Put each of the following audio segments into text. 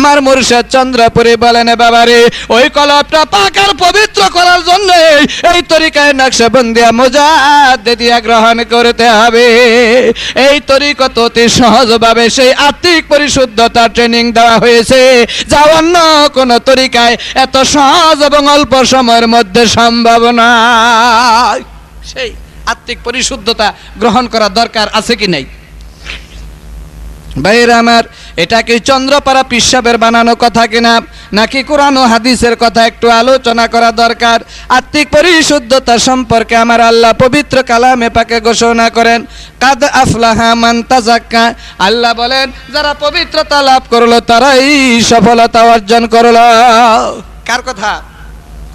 আমার মুর্শিদ চন্দ্রপুরে বলেন, বাবারে, ওই কলপটা পাকার পবিত্র করার জন্য এই তরিকায় নকশবন্দিয়া মোজাদ দিয়া গ্রহণ করতে হবে। এই তরিকত অতি সহজভাবে সেই আত্মিক পরিশুদ্ধতা ট্রেনিং দেওয়া হয়েছে। যা অন্য কোন তরিকায়, এত সহজ এবং অল্প সময়ের মধ্যে সম্ভব নয়। সেই আত্মিক পরিশুদ্ধতা গ্রহণ করা দরকার আছে কি নাই? ভাইয়ের আমার এটা কি চন্দ্রপাড়া পিসাবের বানানো কথা কিনা? নাকি কোরআন ও হাদিসের কথা একটু আলোচনা করা দরকার? আত্মিক পরিশুদ্ধতা সম্পর্কে আমার আল্লাহ পবিত্র কালামে পাকে ঘোষণা করেন, কাদ আফলাহা মান তাজাক্কা আল্লাহ বলেন, যারা পবিত্রতা লাভ করল, তারাই সফলতা অর্জন করল। কার কথা?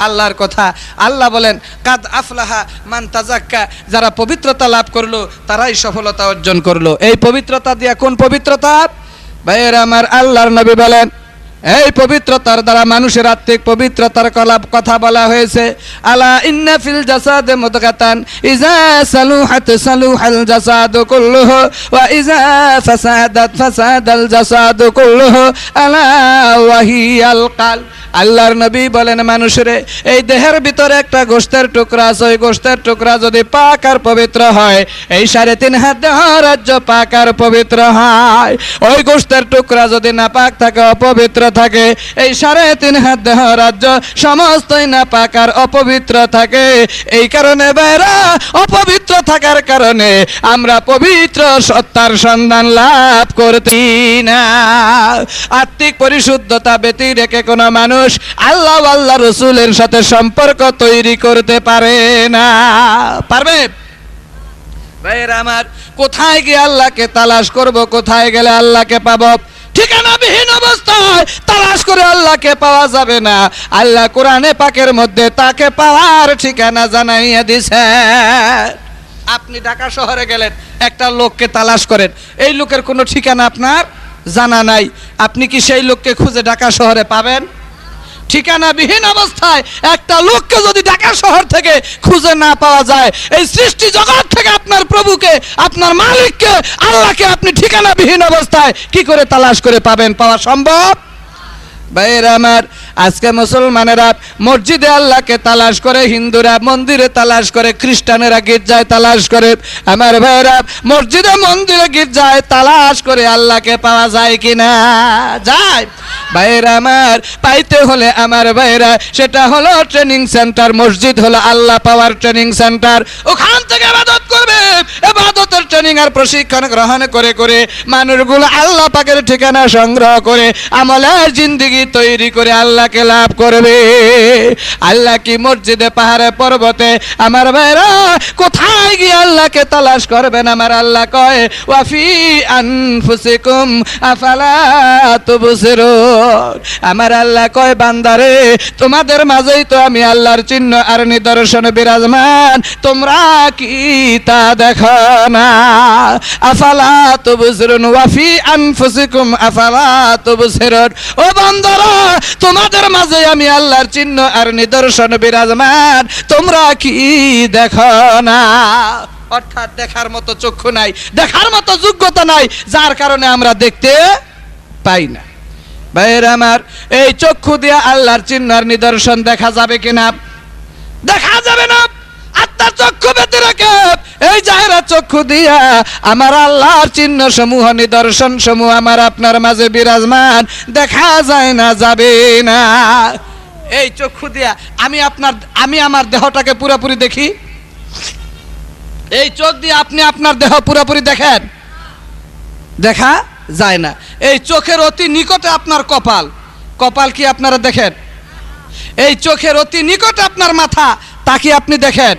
আল্লাহর কথা। আল্লাহ বলেন, কাদ আফলাহা মান তাজাক্কা যারা পবিত্রতা লাভ করল, তারাই সফলতা অর্জন করল। এই পবিত্রতা দিয়া কোন পবিত্রতা? ভাইয়ের আমার আল্লাহর নবী বলেন এই পবিত্রতার দ্বারা মানুষের আত্মিক পবিত্রতার কলাপ কথা বলা হয়েছে। আলা ইন্না ফিল জাসাদ মুদগাতান, ইজা সালুহাত সালুহাল জাসাদ কুল্লুহু, ওয়া ইজা ফাসাদাত ফাসাদাল জাসাদ কুল্লুহু, আলা ওয়াহিয়াল কাল। আল্লাহর নবী বলেন, মানুষরে, এই দেহের ভিতরে একটা গোষ্ঠের টুকরা আছে, ওই গোষ্ঠের টুকরা যদি পাক আর পবিত্র হয়, এই সাড়ে তিন হাত দেহ রাজ্য পাক আর পবিত্র হয়। ওই গোষ্ঠের টুকরা যদি না পাক থাকে অপবিত্র থাকে। এই সাড়ে তিন হাত দেহ রাজ্য সমস্তই না পাক আর অপবিত্র থাকে। এই কারণে বেড়া অপবিত্র থাকার কারণে আমরা পবিত্র সত্তার সন্ধান লাভ করতে না। আত্মিক পরিশুদ্ধতা ব্যতী রেখে কোনো মানুষ আল্লাহ আল্লাহ রসুলের সাথে সম্পর্ক তৈরি করতে পারে না। পারবে? ভাইয়েরা আমার, কোথায় গিয়ে আল্লাহকে তালাশ করব, কোথায় গেলে আল্লাহকে পাবো? ঠিকানাবিহীন অবস্থায় তালাশ করে আল্লাহকে পাওয়া যাবে না। আল্লাহ কোরআনে পাকের মধ্যে তাকে পাওয়ার ঠিকানা জানাইয়া দিছে। আপনি ঢাকা শহরে গেলেন, একটা লোককে তালাশ করেন। এই লোকের কোনো ঠিকানা আপনার জানা নাই। আপনি কি সেই লোককে খুঁজে ঢাকা শহরে পাবেন? ঠিকানাবিহীন অবস্থায় একটা লোককে যদি ঢাকা শহর থেকে খুঁজে না পাওয়া যায়, এই সৃষ্টি জগৎ থেকে আপনার প্রভুকে, আপনার মালিককে, আল্লাহকে আপনি ঠিকানাবিহীন অবস্থায় কি করে তালাশ করে পাবেন? পাওয়া সম্ভব? ভাইয়ের আমার আজকে মুসলমানেরা মসজিদে আল্লাহকে তালাশ করে, হিন্দুরা মন্দিরে তালাশ করে, খ্রিস্টানেরা গির্জায় তালাশ করে। আমার ভাইয়েরা, মসজিদে মন্দিরে গির্জায় তালাশ করে আল্লাহকে পাওয়া যায় কিনা? যায়। ভাইয়েরা আমার, পাইতে হলে আমার ভাইরা সেটা হলো ট্রেনিং সেন্টার মসজিদ হলো আল্লাহ পাওয়ার ট্রেনিং সেন্টার ওখান থেকে আবাদত করবে এবাদতের ট্রেনিং আর প্রশিক্ষণ গ্রহণ করে করে মানুষগুলো আল্লাহ পাকের ঠিকানা সংগ্রহ করে, আমলের জিন্দিগি তৈরি করে আল্লাহকে লাভ করবে। আল্লাহ কি মসজিদে, পাহাড়ে, পর্বতে, আমার ভাইরা কোথায় গিয়ে আল্লাহকে তালাশ করবেন? আমার আল্লাহ কয়, ওয়াফি আনফুসিকুম, আফালা তুবসিরুন। আমার আল্লাহ কয়, বান্দারে, তোমাদের মাঝেই তো আমি আল্লাহর চিহ্ন আর নিদর্শন বিরাজমান, তোমরা কি তা দেখো না? আফালা তুবসিরুন ওয়াফি আনফুসিকুম আফালা তুবসিরুন। ও বান্দারা, তোমাদের মাঝে আমি আল্লাহর চিহ্ন আর নিদর্শন বিরাজমান। তোমরা কি দেখো না? অর্থাৎ দেখার মতো চক্ষু নাই, দেখার মতো যোগ্যতা নাই, যার কারণে আমরা দেখতে পাই না। ভাইয়ের আমার, এই চক্ষু দিয়ে আল্লাহর চিহ্ন আর নিদর্শন দেখা যাবে কিনা? দেখা যাবে না। আত্মার চক্ষু বেঁধে রাখে। এই জাহেরা চক্ষু দিয়া আমার আল্লাহর চিহ্ন সমূহ নিদর্শন সমূহ আমার আপনার মাঝে বিরাজমান। দেখা যায় না, যাবে না। এই চক্ষু দিয়া আমি আপনার, আমি আমার দেহটাকে পুরোপুরি দেখি। এই চোখ দিয়ে আপনি আপনার দেহ পুরোপুরি দেখেন। দেখা যায় না। এই চোখের অতি নিকটে আপনার কপাল। কপাল কি আপনারা দেখেন? এই চোখের অতি নিকটে আপনার মাথা। তা কি আপনি দেখেন।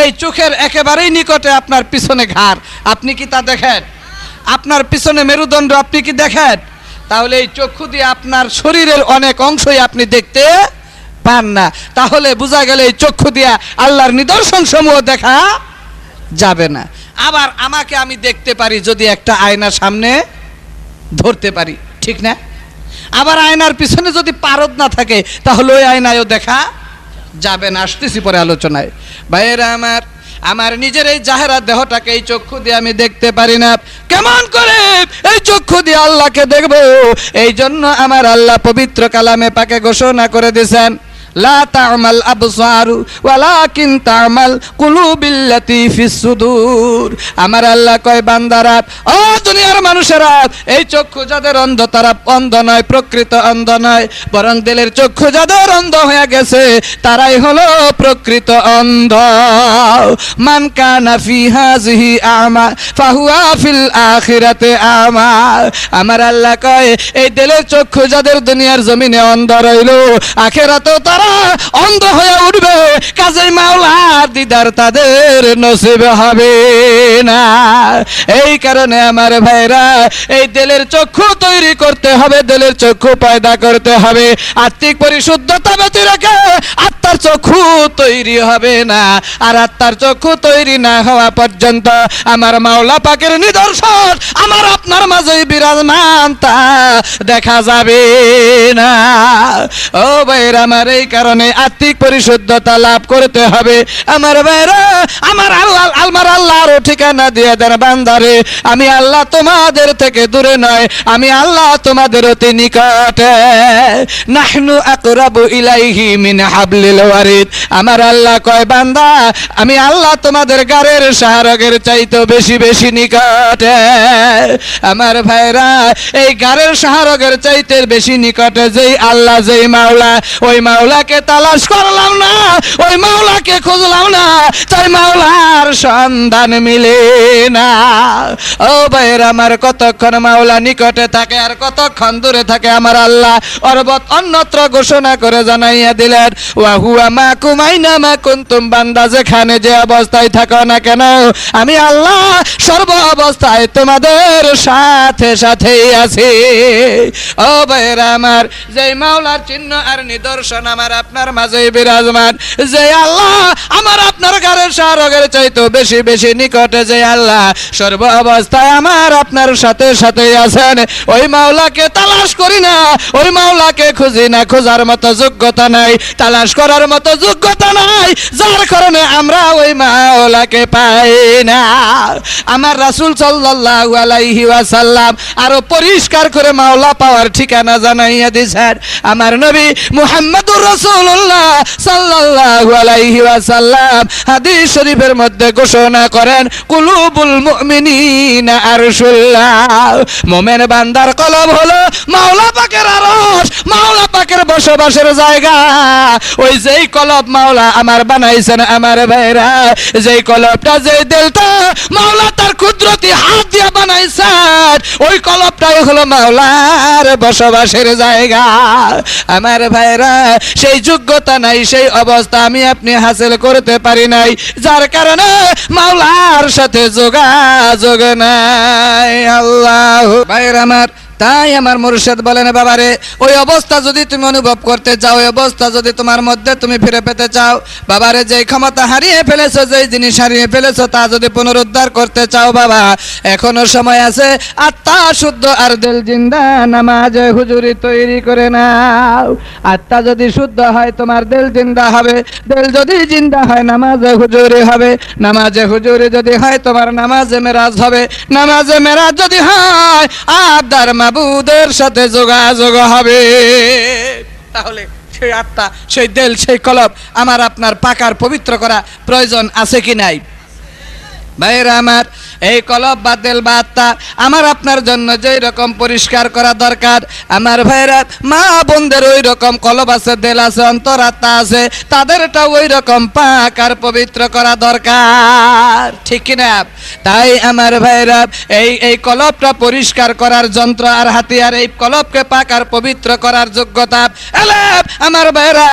এই চোখের একেবারেই নিকটে আপনার পিছনে ঘাড়। আপনি কি তা দেখেন? আপনার পিছনে মেরুদণ্ড আপনি কি দেখেন? তাহলে এই চক্ষু দিয়ে আপনার শরীরের অনেক অংশই আপনি দেখতে পান না। তাহলে বোঝা গেলে এই চক্ষু দিয়া আল্লাহর নিদর্শন সমূহ দেখা যাবে না। আবার আমাকে আমি দেখতে পারি যদি একটা আয়না সামনে ধরতে পারি। ঠিক না? আবার আয়নার পিছনে যদি পারদ না থাকে, তাহলে ওই আয়নায়ও দেখা যাবে না, আসতেছি পরে আলোচনায়। ভাইয়েরা আমার আমার নিজের এই জাহেরা দেহটাকে এই চক্ষু দিয়ে আমি দেখতে পারি না। কেমন করে এই চক্ষু দিয়ে আল্লাহকে দেখব? এই জন্য আমার আল্লাহ পবিত্র কালামে পাকে ঘোষণা করে দিয়েছেন লা তা'মাল আবসারু ওয়ালাকিন তা'মাল কুলুবিল্লাতি ফিস সুদূর। আমার আল্লাহ কয়, বান্দারা, ও দুনিয়ার মানুষেরা, এই চক্ষু যাদের অন্ধ, তারা অন্ধ নয়, প্রকৃত অন্ধ নয়, বরং দিলের চক্ষু যাদের অন্ধ হয়ে গেছে, তারাই হলো প্রকৃত অন্ধ। মান কানা ফি হাযিহি আমা, ফাহুয়া ফিল আখিরাতে আমা। আমার আল্লাহ কয়, এই দিলের চক্ষু যাদের দুনিয়ার জমিনে অন্ধ রইল, আখেরাতেও তারা অন্ধ হয়ে উঠবে কাজেই মাওলার দিদার তাদের নসিবে হবে না। এই কারণে আমার ভাইরা, এই দিলের চক্ষু তৈরি করতে হবে, দিলের চক্ষু পয়দা করতে হবে। আত্মিক পরিশুদ্ধতা ব্যতী রেখে আত্মার চক্ষু তৈরি হবে না। আর আত্মার চক্ষু তৈরি না হওয়া পর্যন্ত আমার মাওলা পাকের নিদর্শন, আমার আপনার মাঝেই বিরাজমান তা দেখা যাবে না। ও ভাইরা আমার এই কারণে আত্মিক পরিশুদ্ধতা লাভ করতে হবে। আমার ভাইরা আমার আল্লাহ, আমার আল্লাহর ঠিকানা দিয়ে দেন বান্দারে। আমি আল্লাহ তোমাদের থেকে দূরে নয়, আমি আল্লাহ তোমাদের অতি নিকটে। নাহনু আকরাবু ইলাইহি মিন হাবলিল ওয়ারিদ। আমার আল্লাহ কয়, বান্দা, আমি আল্লাহ তোমাদের গারের সাহারগের চাইতে বেশি বেশি নিকটে। আমার ভাইরা এই গারের সাহারগের চাইতে বেশি নিকটে যেই আল্লাহ, যেই মাওলা, ওই মাওলাকে তালাশ করলাম না, ওই মাওলাকে খুঁজলাম না, তাই মাওলার সন্ধান মিলে না। ও ভাইয়ের আমার কতক্ষণ মাওলা নিকটে থাকে আর কতক্ষণ দূরে থাকে আমার আল্লাহ অরবত অন্যত্র ঘোষণা করে জানাইয়া দিলেন ওয়াহুয়া মা কুমাইনা মা কুন্তুম বান্দা, যেখানে যে অবস্থায় থাকো না কেন, আমি আল্লাহ সর্ব অবস্থায় তোমাদের সাথে সাথেই আছি। ও ভাইয়ের আমার মাওলার চিহ্ন আর নিদর্শন আমার আপনার মাঝে বিরাজমান। যে আল্লাহ আমার আপনার ঘরের সারগের চাইতো বেশি বেশি নিকটে যে আল্লাহ। সর্ব অবস্থায় আমার আপনার সাথে সাথে আছেন। ওই মাওলাকে তালাশ করি না, ওই মাওলাকে খুঁজি না, খোঁজার মতো যোগ্যতা নাই। তালাশ করার মতো যোগ্যতা নাই, যার কারণে আমরা ওই মাওলাকে পাই না। আমার রাসূল সাল্লাল্লাহু আলাইহি ওয়াসাল্লাম আরও পরিষ্কার করে মাওলা পাওয়ার ঠিকানা জানাইয়া দিয়েছেন আমার নবী মুহাম্মদুর রাসূলুল্লাহ সাল্লাল্লাহু আলাইহি ওয়াসাল্লাম হাদিস শরীফের মধ্যে ঘোষণা করেন, কুলুবুল মুমিনিনা আরশুল্লাহ। মুমিন বান্দার কলব হলো মাওলা পাকের আরশ, মাওলা পাকের বসবাসের জায়গা। ওই যেই কলব মাওলা আমার বানাইছেন আমার ভাইরা, যেই কলবটা যেই দিলটা মাওলা তার কুদরতি হাত দিয়ে বানাইছেন ওই কলবটাই হলো মাওলার বসবাসের জায়গা। আমার ভাইরা, সেই যোগ্যতা নাই, সেই অবস্থা আমি আপনি হাসিল করতে পারি নাই। যার কারণে মাওলার সাথে যোগাযোগ নাই। আল্লাহ ভাইরা আমার তাই আমার মুর্শিদ বলেন বাবারে, ওই অবস্থা যদি তুমি অনুভব করতে চাও, ওই অবস্থা যদি তোমার মধ্যে তুমি ফিরে পেতে চাও, বাবারে, যেই ক্ষমতা হারিয়ে ফেলেছো, যেই জিনিস হারিয়ে ফেলেছো, তা যদি পুনরুদ্ধার করতে চাও, বাবা, এখনও সময় আছে আত্মা শুদ্ধ আর দিল জিন্দা নামাজে হুজুরি তৈরি করে নাও। আত্মা যদি শুদ্ধ হয়, তোমার দিল জিন্দা হবে, দিল যদি জিন্দা হয়, নামাজে হুজুরি হবে, নামাজে হুজুরি যদি হয়, তোমার নামাজে মেরাজ হবে, নামাজে মেরাজ যদি হয় আবদার মাবুদের সাথে যোগাযোগ হবে। তাহলে সেই আত্মা, সেই দেল, সেই কলব আমার আপনার পাকার পবিত্র করা প্রয়োজন আছে কি নাই? ভাইরা আমার, এই কলব বা দেল বা আত্মা আমার আপনার জন্য যেই রকম পরিষ্কার করা দরকার। আমার ভাইরা মা বোনদের ওই রকম কলব আছে দেল আছে, অন্তর আত্মা আছে তাদেরটা ওই রকম পাক আর পবিত্র করা দরকার। ঠিক কিনা? তাই আমার ভাইরা এই এই কলবটা পরিষ্কার করার যন্ত্র আর হাতিয়ার, এই কলবকে পাক আর পবিত্র করার যোগ্যতা। আমার ভাইরা